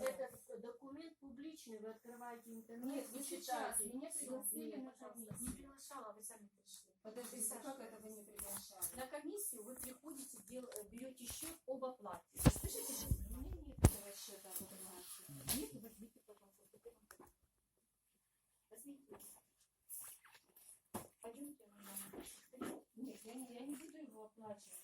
этот, документ. публичный, вы открываете интернет, Нет, вы читаете. меня пригласили на комиссию. Не приглашала, вы сами пришли. Подождите, как это вы не приглашали? На комиссию вы приходите, э, берете счет об оплате. Слышите, у меня нет этого счета об оплате. Нет, возьмите, пожалуйста. Возьмите. Пойдемте. Нет, я не, я не буду его оплачивать.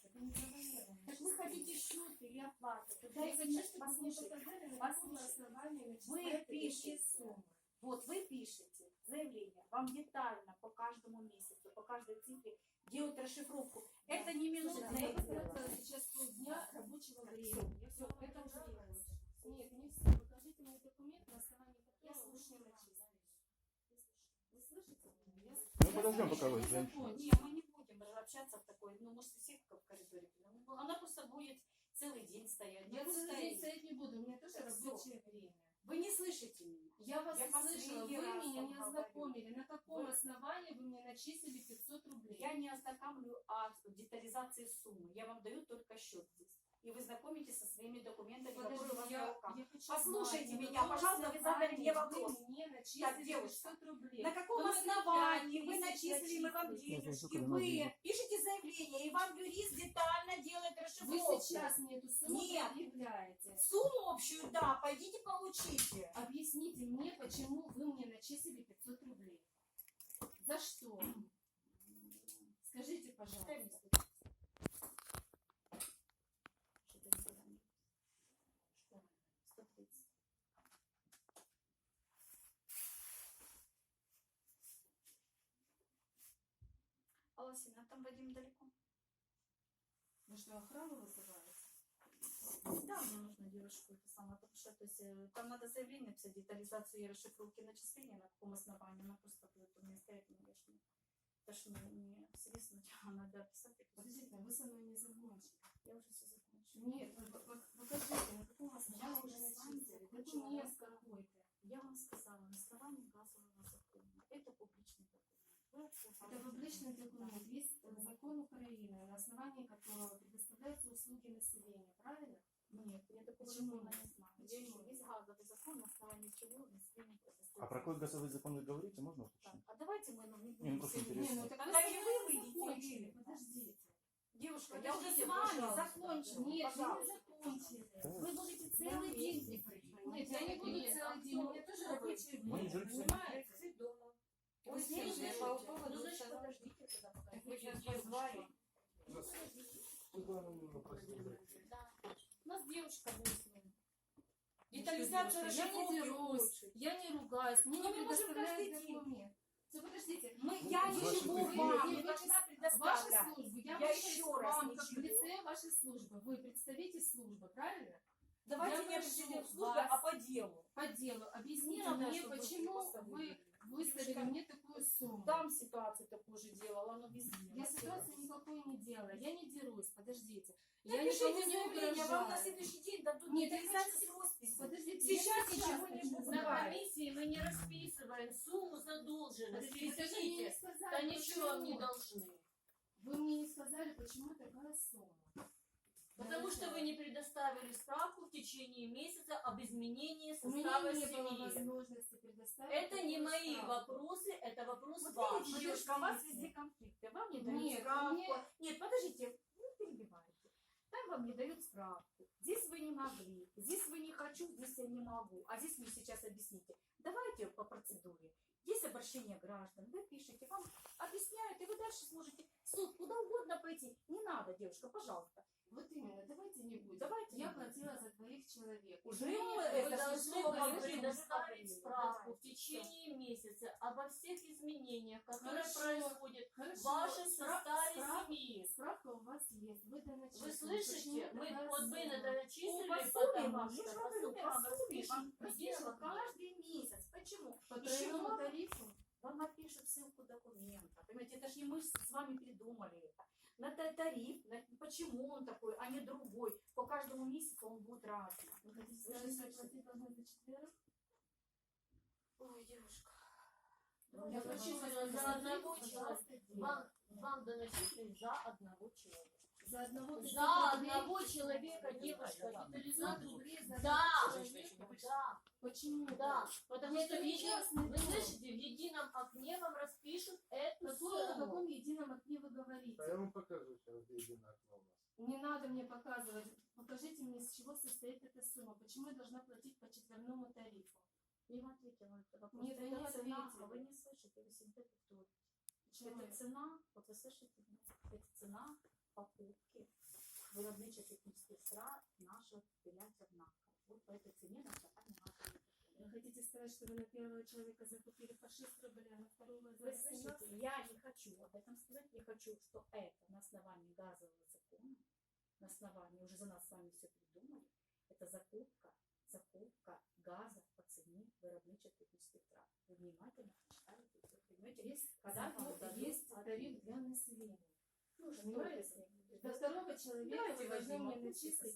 Так вы хотите счет или оплату? Тогда Я и хочу, зачем послушайте. показали, на каком Послушайте. основании Вы пишете, суммы. вот вы пишете заявление, вам детально по каждому месяцу, по каждой цифре делают расшифровку. Это не минутное я дело. сейчас полдня рабочего времени. Я всё, это уже делается. Нет, не все. Покажите мне документ, на основании Я которого вы слушаю начислили. Вы слышите меня? Я- Мы я подождем, пока вы не закончите. закончила. Не, мы не будем общаться в такой, ну, может, всех в коридоре. Она просто будет целый день стоять. Я целый стоит. день стоять не буду, у меня тоже рабочее время. Вы не слышите меня. Я вас Я слышала, вы меня не ознакомили. На каком Вы- основании вы мне начислили 500 рублей? Я не ознакомлю о детализации суммы. Я вам даю только счет здесь. И вы знакомитесь со своими документами, которые у вас Подожди, на я, руках. я хочу Послушайте знать, на меня, пожалуйста, вы задали мне вопрос. Вы мне Так, девушка, 500 рублей. На каком Вы мне основании вы начислили мы вам денежки? Вы пишете заявление, и вам юрист детально делает Вы расшифровку. сейчас мне эту сумму Нет. предъявляете. Сумму общую, да, пойдите получите. Объясните мне, почему вы мне начислили 500 рублей. За что? Скажите, пожалуйста. Что, охрану вызываете? Да, мне нужно девушку это самое, потому что то есть, э, там надо заявление написать, детализацию и расшифровки начисления, на каком основании, она просто будет у меня стоять, ну, я ж не, ж не, не свистнуть, а надо писать. Подождите, вы со мной не закончили. Я уже все закончила. Нет, вы вы- покажите, на каком основании уже с вами начислили. закончила. Документ какой-то. Я вам сказала, на основании газового закона. Это публичный документ. Вы Это публичный документ. Есть закон Украины, на основании которого предоставляются услуги населения, правильно? Нет, я такого Почему? закона не знаю. Я Почему? есть газовый закон, на основании чего население предоставляется. А про какой газовый закон вы говорите, можно Так, уточнить? а давайте мы ну, не Не, ну, просто интересно. Не, ну так Когда вы выйдете, Подождите. Девушка, я уже с вами пожалуйста. закончила. Нет, вы не Пожалуйста. закончили. Вы будете целый Да, день здесь быть. Нет, я не буду целый день, у меня тоже рабочее Мы не жильцы. понимаете? дома. Вы слышите? слышите? По поводу Ну, значит, подождите тогда, пока. Так Вы вы сейчас позвали. Да. Да. У нас девушка. Ну, что, девушка, я не дерусь, я не ругаюсь, мне Ну, не предоставляют документ. Все, подождите. Мы, я Ваши ничего вам не должна Ваши предоставлять. службы, я, Я еще раз вам, как в лице вашей службы. Вы представитель службы, правильно? Давайте Я не обсудим службы, а по делу. По делу. Объясните мне, почему вы. Выставили мне такую сумму. Там ситуацию такую же делала, оно везде. Я ситуацию никакой не делала. Я не дерусь, подождите. Я никому не заявление, вам на угрожаю. следующий день дадут Нет, я с росписью. Подождите, Сейчас я ничего не хочу будет. Давай. комиссии мы не расписываем сумму задолженности. Извините, да ничего вам не должны. Вы мне не сказали, почему такая сумма. Потому что вы не предоставили справку в течение месяца об изменении состава семьи. Это не мои справку. вопросы, это вопрос Вот ваш. видите, девушка, у вас везде конфликты. Вам не дают Нет, справку. мне- Нет, подождите, не перебивайте. Там вам не дают справку. Здесь вы не могли. Здесь вы не хочу, здесь я не могу. А здесь вы сейчас объясните. Давайте по процедуре. Есть обращение граждан, вы пишете, вам объясняют, и вы дальше сможете в суд куда угодно пойти. Не надо, девушка, пожалуйста. Вот именно, давайте не будем. Давайте Я платила за двоих человек. Уже мы Вы это должны предоставить справку в течение месяца обо всех изменениях, которые Хорошо. происходят Хорошо, в вашем спра- составе справ- семьи. Справка у вас есть, вы доначислили. Вы слышите? Почему Мы, вот вы сумма? это начислили, по сумме потому что по сумме вам Дело каждый месяц. Почему? По Тарифу? Вам напишут ссылку документа. Понимаете, это же не мы с вами придумали это. На та- тариф, на- почему он такой, а не другой. По каждому месяцу он будет разный. Вы хотите сказать, платить должны за четверых? Ой, девушка. Ну, Я хочу за одного человека. Вам, вам доначислили за одного человека. За одного 500 За одного человека, девушка, 500 детализацию. рублей за Да, человека? да, Почему? да. Потому Это что в не едином, частный вы слышите, в едином окне вам распишут эту Какое, о сумму. каком едином окне вы говорите? Я вам покажу сейчас, где единое окно у нас. Не надо мне показывать. Покажите мне, из чего состоит эта сумма. Почему я должна платить по четверному тарифу? Не в ответе на этот вопрос. Нет, это не цена, а вы не слышите, вы синтетиктуете. Почему? Это цена, вот вы слышите, это цена покупки технічних страт наших пилять однаково. Вот по этой цене на заказ не Вы хотите сказать, что вы на первого человека закупили по 6 рублей, а на второго за Вы 18? слышите, я не хочу об этом сказать, я хочу, что это на основании газового закона, на основании, уже за нас с вами все придумали, это закупка, закупка газа по цене виробничих технических трат. Вы внимательно прочитаете, все поймете. Есть, Когда есть тариф для населения. Ну, что это? До второго человека вы должны мне начислить.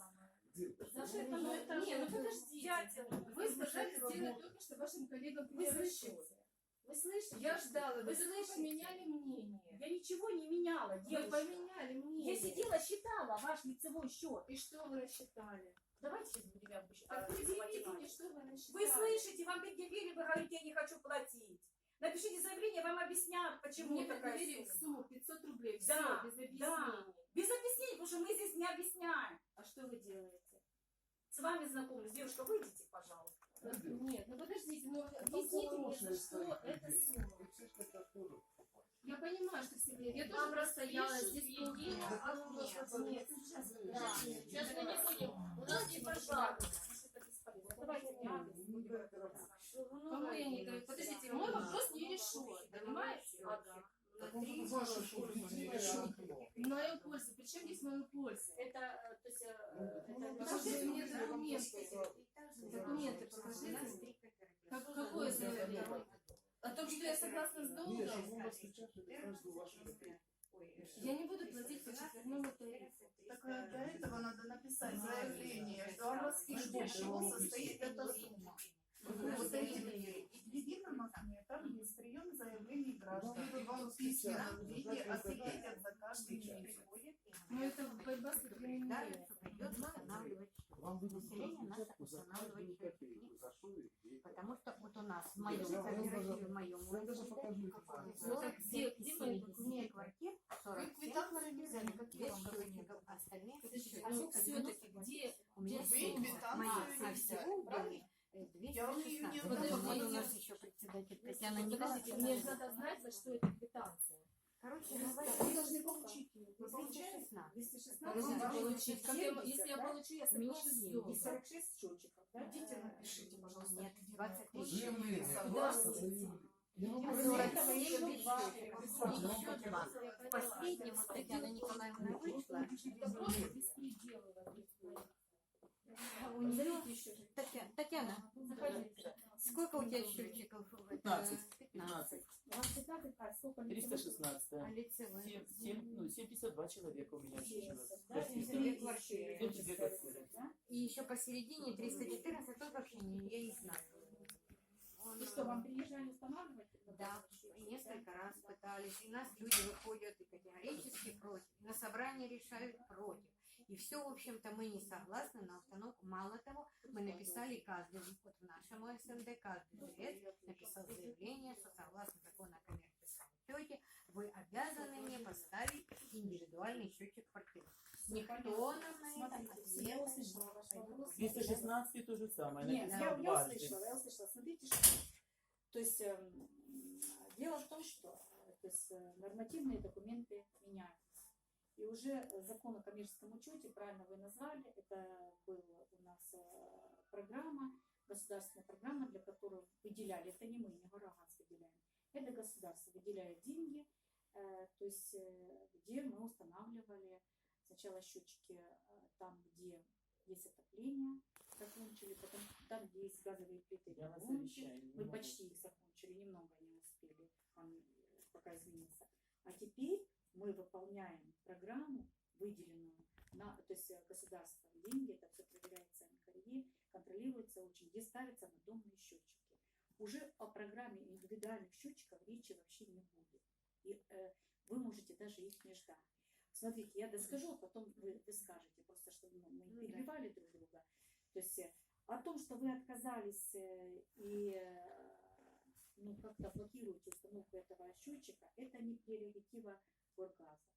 За что Ну, ну, это не, ну же подождите. дятел. Вы сказали Вы сделать только что вашим коллегам Вы слышите? Вы слышите? Я ждала, вы Вы слышите? поменяли мнение. Я ничего не меняла, Вы девушка. поменяли мнение. Я сидела, считала ваш лицевой счет. И что вы рассчитали? Давайте сейчас будем обучать. Мне, что вы рассчитали. Вы слышите, вам предъявили, вы говорите, я не хочу платить. Напишите заявление, вам объяснят, почему Мне такая сумма. сумму 500 рублей. Все, Да, без да. объяснений. Без объяснений, потому что мы здесь не объясняем. А что вы делаете? С вами знакомлюсь. Девушка, выйдите, пожалуйста. Нет, ну подождите, ну Там объясните мне, за что людей. сумма. Я понимаю, что все Я Вам тоже простояла распишут здесь единое полдня. окно. Нет, сейчас, Да. Сейчас мы не будем. У нас не пожар. Давайте не я? Подождите, мой вопрос решен, понимаете? Ага. Так он тут ваше единое окно. Мою пользу. Причем здесь мою пользу? Это, э, то есть, э, Ну, это... Покажите мне документы. Документы покажите. Как, какое заявление? О том, что я согласна с Нет, долгом? каждую вашу копейку. Я не буду платить по четверному тарифу. Так э, для этого надо написать заявление, что из чего состоит эта сумма. Вот эти в едином окне там есть прием заявлений граждан. Вам в письменном виде освидетят за каждый приходит. Но это борьба с криминалом. Вам выдадут Население наше распечатку за устанавливает каждую копейку. За что и где. Потому что вот у нас в моем кооперативе, в моем факты. 47 Где- где из мои 70 документы? квартир, Вы 47 квитанции взяли, какие без вам счетчиков, документы? остальные Подождите, счетчики. ну все-таки где? У меня квитанцию моя, а всего в правильно? доме, э, Я вам её не 216. отдала. Вот у нас еще председатель Татьяна Подождите, мне же надо знать, за что это квитанция. Короче Вы говоря, должны получить ее. вы получаете 16. 216 Вы надо должны получить. Как я- 70, Если я получу, я соглашусь с 70. долгом. И 46 счетчиков, да? Идите, напишите, пожалуйста. Нет, единое 23 окно. Заявление. Согласны? Просто заявление. Я вам Кроме говорю, этого еще еще два. два. Еще два. В последнем вот Татьяна Николаевна вышла. Это просто беспредел а Татьяна, Заходите. Сколько у тебя счетчиков? в это? 15. 15. У вас 15, а сколько лицевых? 316. А лицевые? 7, 7, ну, 72 человека у меня сейчас. Да, и две квартиры. Эти две квартиры. Да? И еще посередине 314, тут вообще не, я не знаю. Он, И что, вам приезжали устанавливать? Да, и несколько раз пытались. И нас люди выходят и категорически против. И на собрании решают против. И все, в общем-то, мы не согласны на установку. Мало того, мы написали каждый, вот в нашем СНД, каждый жилец написал заявление, что согласно закону о коммерческом учете, вы обязаны мне поставить индивидуальный счетчик квартиры. Никто нам на это ответа услышала ваш вопрос. 216 то же самое. Нет, я, я услышала, я услышала. Смотрите, что. То есть эм, дело в том, что э, то есть, э, нормативные документы меняются. И уже э, закон о коммерческом учете, правильно вы назвали, это была у нас э, программа, государственная программа, для которой выделяли, это не мы, не Горогаз выделяем, это государство выделяет деньги, э, то есть где мы устанавливали сначала счетчики там, где есть отопление, закончили, потом там, где есть газовые плиты, закончили. Мы почти их закончили, немного не успели, он пока изменился. А теперь мы выполняем программу, выделенную на, то есть э, государство деньги, это все проверяется НКРЕ, контролируется очень, где ставятся надомные счетчики. Уже о программе индивидуальных счетчиков речи вообще не будет. И э, вы можете даже их не ждать. Смотрите, я доскажу, а потом вы, вы скажете, просто чтобы ну, мы не Ну перебивали друг друга. То есть э, о том, что вы отказались э, и ну, как-то блокируете установку этого счетчика, это не прерогатива Горгаза.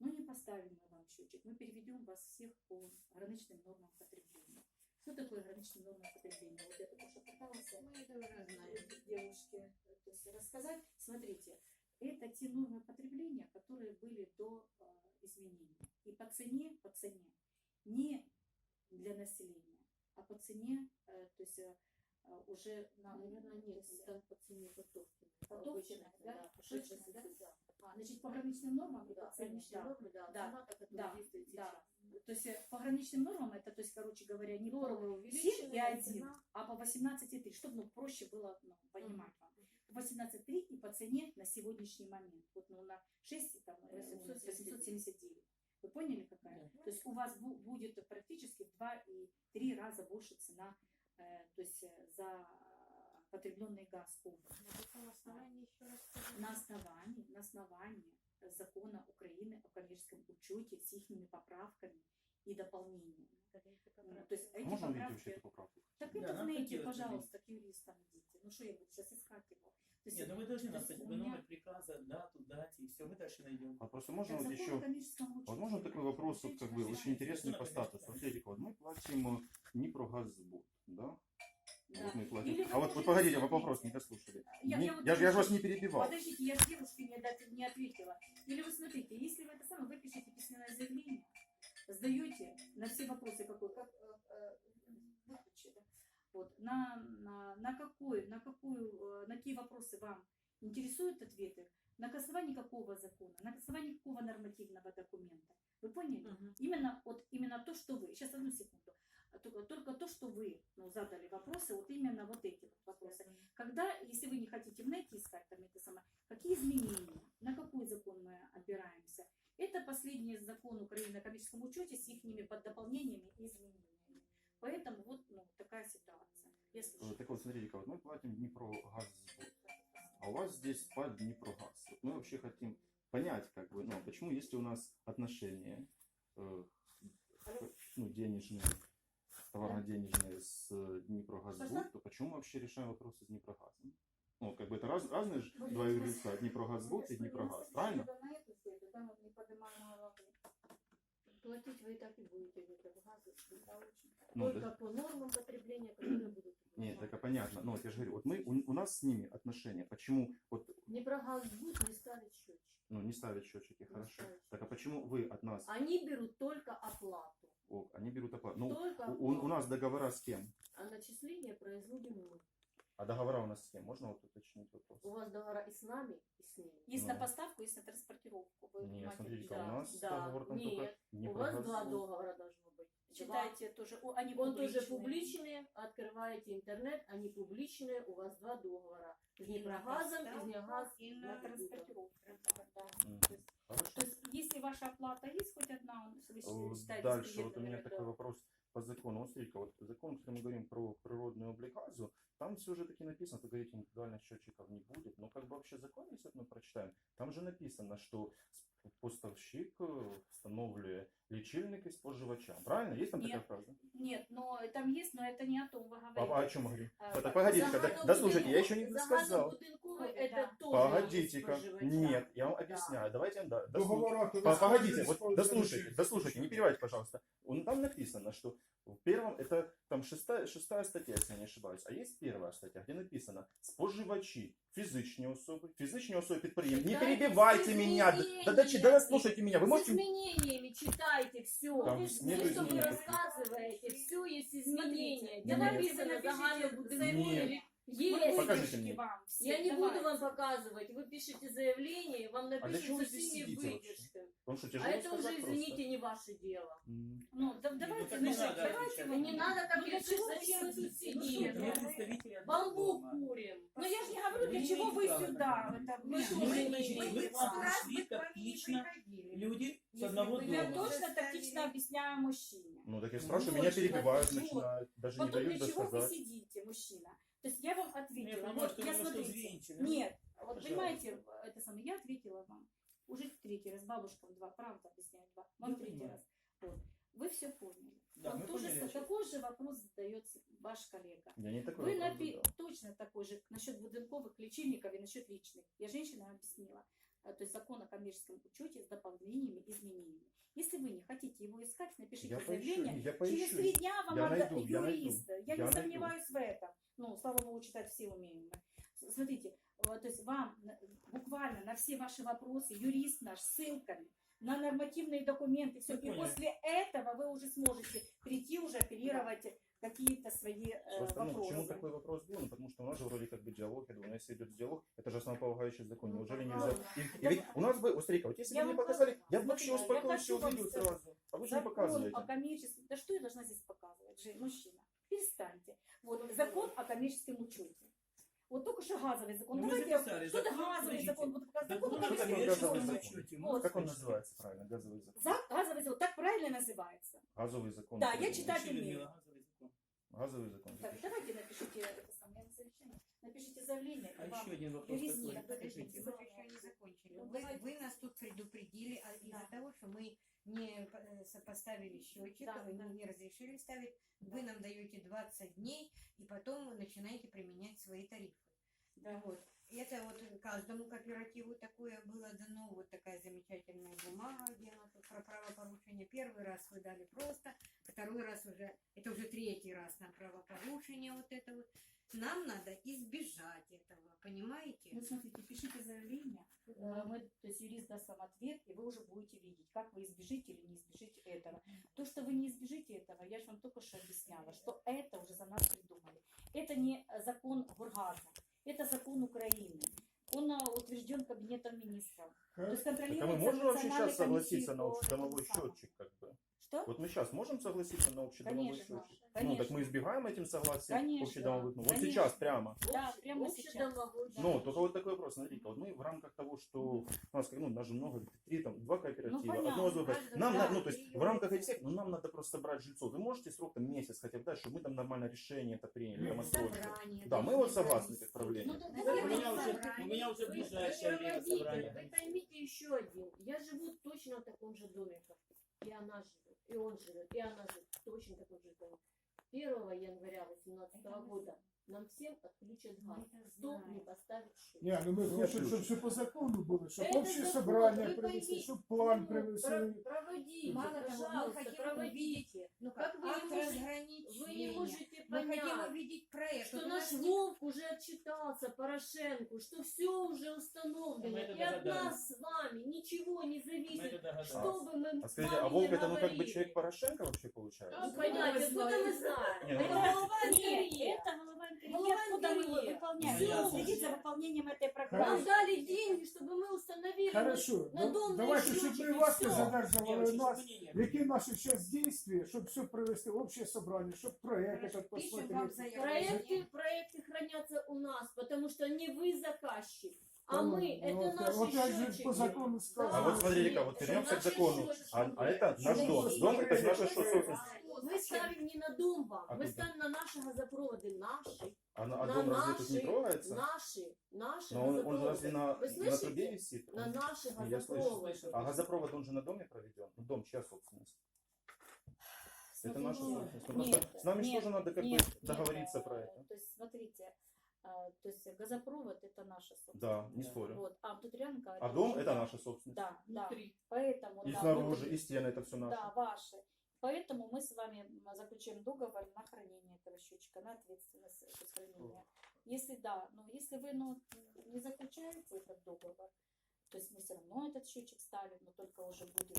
Ну, не поставим мы вам счетчик, мы переведем вас всех по граничным нормам потребления. Что такое граничные нормы потребления? Вот я только что пыталась знаем. девушке э, то есть рассказать. Смотрите, это те нормы потребления, которые были до э, изменений. И по цене, по цене, не для населения, а по цене, э, то есть э, э, уже на... Наверное, нет, по цене готовки. Готовкиной, да? Точно, да? да? А, значит, по граничным нормам и Да, по цене, да. нормы, да, Да, цена, да, да. То есть э, по граничным нормам это, то есть, короче говоря, не по Нормы 7 и увеличены, 1, цена а по 18,3, чтобы ну, проще было ну, понимать вам. 18,3 и по цене на сегодняшний момент. Вот ну, на 6, там, э, 879. 879. Вы поняли, какая? То есть у вас бу- будет практически в 2 и 3 раза больше цена э, то есть, э, за потребленный газ полностью. На каком основании еще раз скажите? На основании, на основании закона Украины о коммерческом учете с их поправками и дополнениями. Ну, То есть эти Можно увидеть вообще поправки... эту поправку? Так Да, это в нам нете, хотелось бы пожалуйста, к юристам идите. Ну что я буду сейчас искать его? Есть, Нет, ну вы должны то нам меня- номер приказа, дату, дать, и все, мы дальше найдем. А просто можно вот еще... Возможно, такой вопрос, вот, как бы, очень интересный по статусу. Смотрите, вот мы платим э, Днепрогазсбуд, да? Да. Вот мы платим. Или А вот, вот погодите, вы вопрос не дослушали. Я- Не- я вот Я же я же вас не перебивал. Подождите, я с девушкой не, не ответила. Или вы смотрите, если вы это самое, вы пишете письменное заявление, сдаете на все вопросы, какой, как, э, э, выключи, да? вот, на, на, на какой, на какую, э, на какие вопросы вам интересуют ответы, на основании какого закона, на основании какого нормативного документа. Вы поняли? Мгм. Именно, вот, именно то, что вы, сейчас одну секунду, А только, только то, что вы ну, задали вопросы, вот именно вот эти вот вопросы. Когда, если вы не хотите в нете искать, там это самое, какие изменения, на какой закон мы опираемся, это последний закон Украины о коммерческом учете с их дополнениями и изменениями. Поэтому вот ну, такая ситуация. Я Э, слушаю. Так вот, смотрите, вот мы платим Днепрогазсбуд, а у вас здесь Днепрогаз. Вот мы вообще хотим понять, как бы, ну, почему, если у нас отношения э, ну, денежные, товарно-денежные с э, Днепрогазбуд, то почему мы вообще решаем вопросы с Днепрогазом? Ну, как бы это раз, разные же два юрлица, Днепрогазбуд и Днепрогаз, правильно? Платить вы и так и будете газ. Ну, Только да. по нормам потребления, которые будут. Нет, так понятно. Ну, вот я же говорю, вот мы, у, у нас с ними отношения. Почему вот, Не про газ будет не ставить счетчик. ну, не ставят счетчики, Не хорошо. ставят. Так а почему вы от нас, Они берут только оплату. о, они берут оплату? Ну, только у, у оплату. нас договора с кем? А начисление производим мы. А договора у нас с кем? Можно вот уточнить вопрос? У вас договора и с нами, и с ними. Есть Ну. на поставку, есть на транспортировку. Вы Нет, понимаете? смотрите-ка, да, у нас да, договор там нет, только У вас два договора должно быть. Два. Читайте тоже, они Он тоже публичные. публичные, открываете интернет, они публичные, у вас два договора. С Днепрогазом и с Днегаз. И на транспортировку. Да. Хорошо. то есть, если ваша оплата есть хоть одна, вы Э, считаете Дальше, вот у меня такой то- вопрос по закону. Вот смотрите, вот закон, если мы говорим про природную облигазу, там все же таки написано, вы говорите, индивидуальных счетчиков не будет. Но как бы вообще закон, если мы прочитаем, там же написано, что с- поставщик э, встановлює лічильники споживачам. Правильно? Есть там такая Нет. фраза? Нет, но там есть, но это не о том вы говорите. А, а о чем мы говорим? А, Так, погодите-ка, да, Загальнобудинковый- да слушайте, я еще не сказал. загальнобудинковый Да. это тоже Погодите-ка. есть споживачам. Нет, я вам Да. объясняю. Давайте я да, дослушаю. Договора, По- коли Погодите, складені, вот складені дослушайте, рішення. дослушайте, не перебивайте, пожалуйста. Он, там написано, что в первом, это там шестая, шестая статья, если я не ошибаюсь, а есть первая статья, где написано споживачи, физичні особи, фізичні особи підприємці. Не Читайте перебивайте с меня, да, да, да, изменениями. да, слушайте меня, вы С можете... изменениями читайте все. Там Не нету что вы изменений. рассказываете, все есть изменения. Смотрите, Где Нет. написано Вы напишите загальнобудинковый. Нет. Есть. Покажите мне. вам все. Я не Давайте. буду вам показывать. Вы пишете заявление, вам для напишут чего вы со здесь всеми сидите вообще? выдержками. Потому что А это сказать уже, просто. извините, не ваше дело. Ну, да- Ну, давайте, так не ну, надо давайте отвечать. вы Не надо так Ну, для решить, чего зачем вы тут вы Ну, сидите. Бамбук курим. Ну я же не говорю, для Вы чего вы сюда. Это Мы вы что, Мы, значит, не- мы пришли люди с одного Я дома. точно тактично объясняю мужчине. Ну так я Ну, спрашиваю, меня перебивают, начинают, даже не Потом дают для чего вы досказать. сидите, мужчина? То есть я вам Я ответила. понимаю, Вот, что я смотрите. Нет, вот Пожалуйста. понимаете, это самое, я ответила вам. уже в третий раз, бабушкам два, правда объясняет два, вам Я третий понимаю. раз. Вот. Вы все поняли. Да, Вам мы тоже поняли, такой же вопрос задает ваш коллега. Я не такой Вы напи... точно такой же насчет будинковых лечильников и насчет личных. Я женщина объяснила. А, То есть закон о коммерческом учете с дополнениями, изменениями. Если вы не хотите его искать, напишите Я поищу, заявление. я Через поищу. три дня вам Я отда- найду, я найду. юрист. Я, Я не найду. сомневаюсь в этом. Ну, слава богу, читать все умеем Смотрите, вот, то есть вам буквально на все ваши вопросы юрист наш ссылками на нормативные документы, все. Я И после этого вы уже сможете прийти уже оперировать какие-то свои э, Просто, ну, почему вопросы. такой вопрос был? Ну, потому что у нас же вроде как бы диалог, я думаю, если идет диалог, это же основополагающий закон. Ну, Неужели нельзя? правильно. И, и ведь у нас бы, вот смотри, вот если Я бы мне показали, я бы вообще успокоился и увидел сразу. А вы же не Закон показываете. о коммерческом... Да что я должна здесь показывать, Жень, мужчина? Перестаньте. Вот закон о коммерческом учете. Вот только что газовый закон. Ну, Давайте, записали. что это Закон, газовый закон? Вот закон Закон газовый учете. закон. учете. Вот. Как он называется правильно? Газовый закон. За- Газовый закон, так правильно называется. Газовый закон. Да, я. Учили умею. Газовый закон. Так, давайте напишите это самое совещание. Напишите заявление. А еще один вопрос такой. Подождите, мы же еще не закончили. Ну, Вы, вы нас тут предупредили а из-за того, что мы не э, сопоставили счетчик, Да, вы да. не разрешили ставить. Вы нам даете 20 дней, и потом вы начинаете применять свои тарифы. Да. Вот. Это вот каждому кооперативу такое было дано, вот такая замечательная бумага, где она тут про правопорушение. Первый раз вы дали просто, второй раз уже, это уже третий раз на правопорушение вот это вот. Нам надо избежать этого, понимаете? Ну, смотрите, пишите заявление, э, мы, то есть юрист даст вам ответ, и вы уже будете видеть, как вы избежите или не избежите этого. То, что вы не избежите этого, я же вам только что объясняла, что это уже за нас придумали. Это не закон Бургаза, это закон Украины. Он э, утвержден Кабинетом министров. То есть Так а мы контролируется можем вообще сейчас согласиться на самому. счетчик, как бы? Что? Вот мы сейчас можем согласиться на общедомовой Конечно, счетчик? Ну, так мы избегаем этим согласием Конечно, общедомовых. Ну, вот конечно. сейчас прямо. Да, прямо сейчас. Ну, только вот такой вопрос, смотрите, вот мы в рамках того, что у нас, как, ну, нас же много, три, там, два кооператива, Ну, понятно, одно ОСББ. каждый, Нам, да, надо, ну, то есть, в рамках этих всех, ну, нам надо просто брать жильцов. Вы можете срок, там, месяц хотя бы дать, чтобы мы там нормально решение это приняли, там, отсрочку? Собрание Да, мы вот согласны как правление. Ну, да, У меня уже, у меня уже ближайшее время собрание. вы поймите еще один. Я живу точно в таком же доме, как и она живет, и он живет, и она живет в точно таком же доме. 1 января 2018 года нам всем отключат газ. Кто не поставит счет? Не, ну мы хотим, плюс. чтобы все по закону было, чтобы Это общее закон, собрание вы поймите. чтобы план Ну, провести. про- Проводите, Мало того, мы пожалуйста, хотим проводите. Ну Как как, вы не акт можете-. Вы не можете Мы хотим понять, увидеть проект. что у наш нас Вовк уже отчитался Порошенку, что все уже установлено. Мы это И от догадались. нас с вами ничего не Мы зависит. это догадались. Что бы мы А с скажите, вами а Волк не это, ну, как бы говорили. человек Порошенко вообще получается? Ну, понятно, откуда мы знаем? Не, ну, Это голова Нет, это голова империи. Голова Откуда мы империи. выполняем? Всё. Следить за выполнением этой Нам программы. дали деньги, чтобы мы установили Хорошо, на ну, дом давайте, счетчик, щоб и ми вас всё. не Девочки, задержували нас. чтобы не- Які наші зараз дійства, щоб все провести в общее собрание, щоб проект этот пишем вам посмотреть. заявление. Проекты, проекты хранятся у нас, потому что не вы заказчик, а мы. Это наши вот счетчики. по закону сказал. А вот смотрите-ка, вот вернемся к закону. А, а это наш дом. Дом это же наша что, собственность. Мы ставим не на дом вам, А ставим на наши газопроводы, наши, А, на- а на дом разве тут не наши, трогается? наши, наши Но он, он газопроводы. разве на, Вы на слышите? трубе висит? На наши Ну, я слышу, газопроводы. А газопровод он же на доме проведен? Ну, дом чья собственность? Это наша собственность. Ну, нет, просто с нами же нет, тоже надо как нет, бы нет, договориться э, про это. То есть, смотрите, то есть газопровод это наша собственность. Да, не спорю. Вот, а тут рядом А дом это да. наша собственность. Да, да. Внутри. Поэтому, И да, снаружи, и стены это все наше. Да, ваши. Поэтому мы с вами заключим договор на хранение этого счетчика, на ответственность за хранения. Если да, но если вы ну, не заключаете этот договор, то есть мы все равно этот счетчик ставим, но только уже будем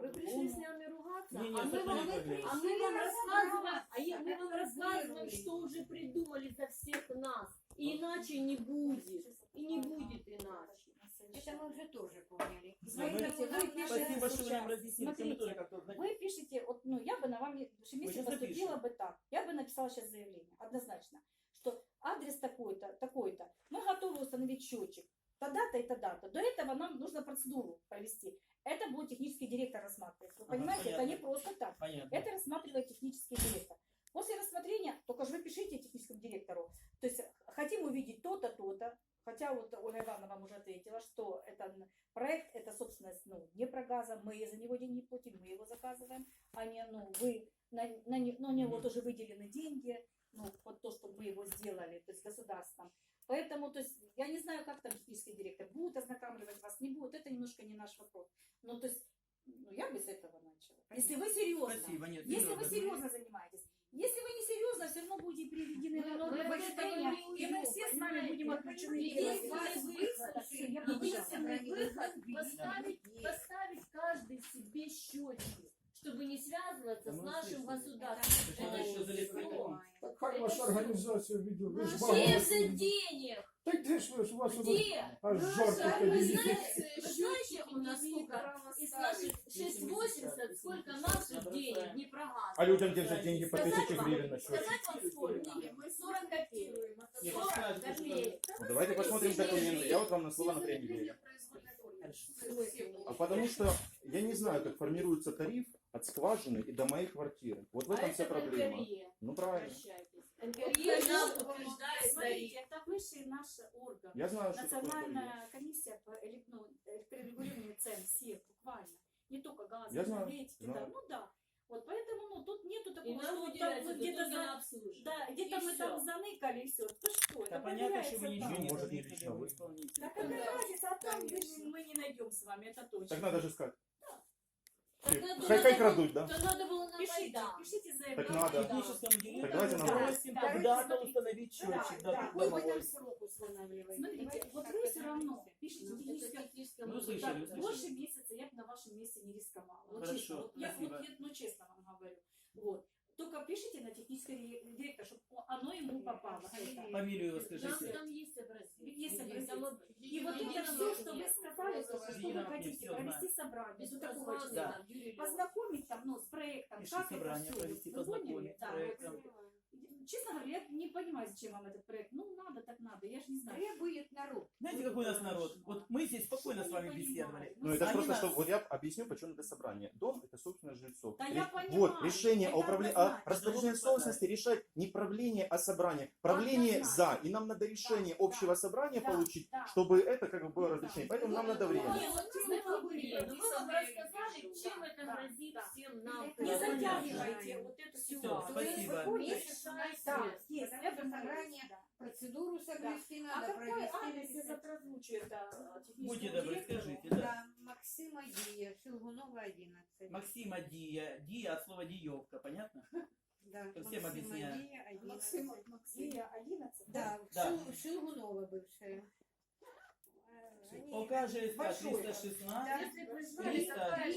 Вы пришли с нами ругаться, Не, не, а мы это вам, а мы вам рассказываем, а я- мы вам рассказываем, что уже придумали за всех нас. И иначе не будет. И не будет иначе. Это мы уже тоже поняли. Смотрите, Поэтому вы пишете Спасибо, что вы сейчас. нам разъяснили. что Мы Смотрите, тоже как-то знаете, Вы пишете, вот, ну, я бы на вам, сейчас поступила напишем. бы так, я бы написала сейчас заявление, однозначно, что адрес такой-то, такой-то, мы готовы установить счетчик, тогда-то и тогда-то. До этого нам нужно процедуру провести. Это будет технический директор рассматривать. Вы Ага, понимаете, это не просто так. Понятно. Это рассматривает технический директор. После рассмотрения, только же вы пишите техническому директору, то есть хотим увидеть то-то, то-то, хотя вот Ольга Ивановна вам уже ответила, что это проект, это собственность, ну, не про газа, мы за него деньги платим, мы его заказываем, а не, ну, вы, на, на, на него тоже выделены деньги, ну, под то, что мы его сделали, то есть государством. Поэтому, то есть, я не знаю, как там технический директор, будет ознакомливать вас, не будет, это немножко не наш вопрос. Ну, то есть, ну, я бы с этого начала. Если вы серьезно, Спасибо, нет. если вы серьезно. серьезно занимаетесь, если вы не серьезно, все равно будете приведены Ну, в этом не и мы все с вами будем отключены. Единственный выход поставить, поставить каждый себе счетчик, чтобы не связываться с Ну, нашим естественно. государством. Это надо еще залезть в всё. регламент. Так хай ваша організація відео. Ви ж Где багато- взять денег? Так де ж ви ж у вас воно Где? аж Вы жарко знаете, тоді. вы знаете, у нас сколько? Из наших 6,80 сколько наших денег, не про газ. А людям где взять деньги по Сказать тысяче вам- гривен на счет? Сказать вам сколько? 40 копеек. Не, 40 подскажете, копеек. Ну, давайте посмотрим документы. Я вот вам на слово, например, не верю. Хорошо. А потому что я не знаю, как формируется тариф от скважины и до моей квартиры. Вот в А этом вся это проблема. НКРЕ. Ну правильно. НКРЕ нам утверждает Смотрите, это высший наш орган. Я знаю, что такое. Национальная комиссия по ну, электрорегулированию цен всех, буквально. Не только газ, Я знаю, энергетики, да. знаю. Ну да. Вот поэтому, ну, тут нету И такого, что вот там вы где-то за... Да, где-то И мы там всё. заныкали, все. Ты что, Да это понятно, что вы ничего там. не может, не лично вы. Да какая Да. разница, а там Конечно. мы не найдем с вами, это точно. Так надо же сказать. Хай хай надо крадут, да? То надо было на Пишите, Майдан. пишите Так заявление. надо. Техническому директору Так давайте нам- просим Да, когда-то смотрите. установить счетчик, да, да, тут домовой. срок устанавливаете? Смотрите, вот вы все равно пишите Ну, техническое Ну, слышали, Так, услышали. больше месяца я бы на вашем месте не рисковала. Вот Хорошо, честно, вот я, спасибо. вот, я, ну, честно вам говорю. Вот. Только пишите на технический ре- директор, чтобы оно ему попало. Фамилию скажите. там есть образец. Есть образец. И вот это все, что вы сказали, что, что вы хотите провести собрание, Без вот такого. Да. Познакомить там, ну, с проектом, как собрание это все. провести, Вы поняли? Да, Честно говоря, я не понимаю, зачем вам этот проект. Ну, надо, так надо, я же не знаю. Требует народ. Знаете, какой у нас народ? Вот мы здесь спокойно с вами беседовали. Ну, это Они просто, нас- что вот я объясню, почему это собрание. Дом это собственность жильцов. Да Ре- я понимаю, Вот, решение о, это однозначно. о распределении Это собственности решает не правление, а собрание. Правление за. И нам надо решение Да, общего да, собрания да, получить, да. чтобы это как бы было Да. разрешение. Поэтому нам надо Ну, время. рассказали, чем это грозит всем нам. Не затягивайте вот эту ситуацию. спасибо. Да, есть, Это да. процедуру соблюсти А надо какой провести. адрес я завтра озвучу это Будьте добры, скажите, да. Да, Максима Дия, Шелгунова 11. Максима Дия. Дия от слова диевка, понятно? Да, Всем Максима объясняю. Дия, 11. Максим, Максим. Дия 11? Да, Да. Шел- Шелгунова бывшая. Большой. 316. Если знали, какая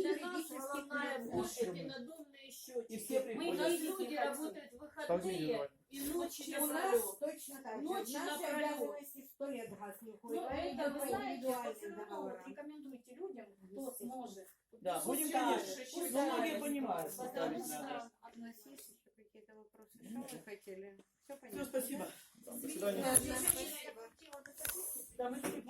головная боль, эти надомные И счетчики. все Мы приходят. люди работают в выходные и ночи У нас точно так же. Ночи Наши напролёт. обязанности сто лет газ не уходит. Ну, а это вы по знаете, индивидуальным все равно вот договорам. рекомендуйте людям, кто сможет. Да, будем, Пусть конечно. Ну, пусть многие понимают, что Потому ставить что относись еще какие-то вопросы. Что вы хотели? Все Все, понятно? спасибо. До свидания. Ладно, спасибо. Да, мы